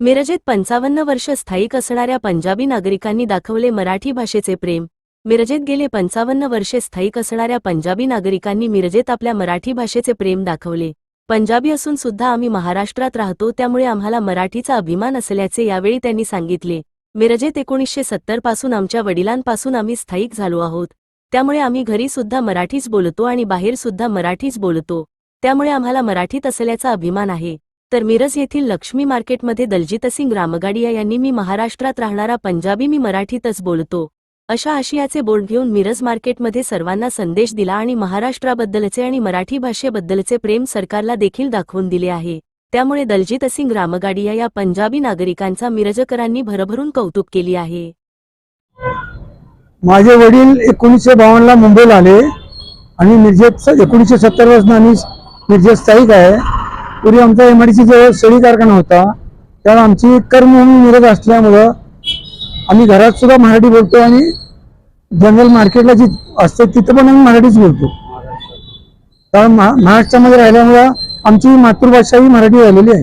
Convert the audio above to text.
मिरजेत पंचावन्न वर्ष स्थायिक असणाऱ्या पंजाबी नागरिकांनी दाखवले मराठी भाषेचे प्रेम. मिरजेत गेले पंचावन्न वर्षे स्थायिक असणाऱ्या पंजाबी नागरिकांनी मिरजेत आपल्या मराठी भाषेचे प्रेम दाखवले. पंजाबी असून सुद्धा आम्ही महाराष्ट्रात राहतो त्यामुळे आम्हाला मराठीचा अभिमान असल्याचे यावेळी त्यांनी सांगितले. मिरजेत एकोणीसशे सत्तरपासून आमच्या वडिलांपासून आम्ही स्थायिक झालो आहोत. त्यामुळे आम्ही घरी सुद्धा मराठीच बोलतो आणि बाहेर सुद्धा मराठीच बोलतो. त्यामुळे आम्हाला मराठीत असल्याचा अभिमान आहे. तर मिरज येथील लक्ष्मी मार्केटमध्ये दलजितसिंग रामगाडिया यांनी मी महाराष्ट्रात राहणारा पंजाबी मी मराठीतच बोलतो. अशा आशियाचे बोर्ड घेऊन मिरज मार्केटमध्ये सर्वांना संदेश दिला आणि महाराष्ट्राबद्दलचे आणि मराठी भाषेबद्दलचे प्रेम सरकारला देखील दाखवून दिले आहे. त्यामुळे दलजितसिंग रामगाडिया या पंजाबी नागरिकांचा मिरजकरांनी भरभरून कौतुक केली आहे. माझे वडील एकोणीसशे बावन्नला मुंबईला आले आणि मिरजेत एकोणीसशे सत्तरपासून आम्ही मिरजेत स्थायिक आहे. पूर्वी आमचा एमआयडीसी जो शेळी कारखाना होता त्याला आमची कर्मभूमी मिरज असल्यामुळं आम्ही घरात सुद्धा मराठी बोलतो आणि जनरल मार्केटला जी असते तिथं पण आम्ही मराठीच बोलतो. कारण महाराष्ट्रामध्ये राहिल्यामुळं आमची मातृभाषा ही मराठी राहिलेली आहे.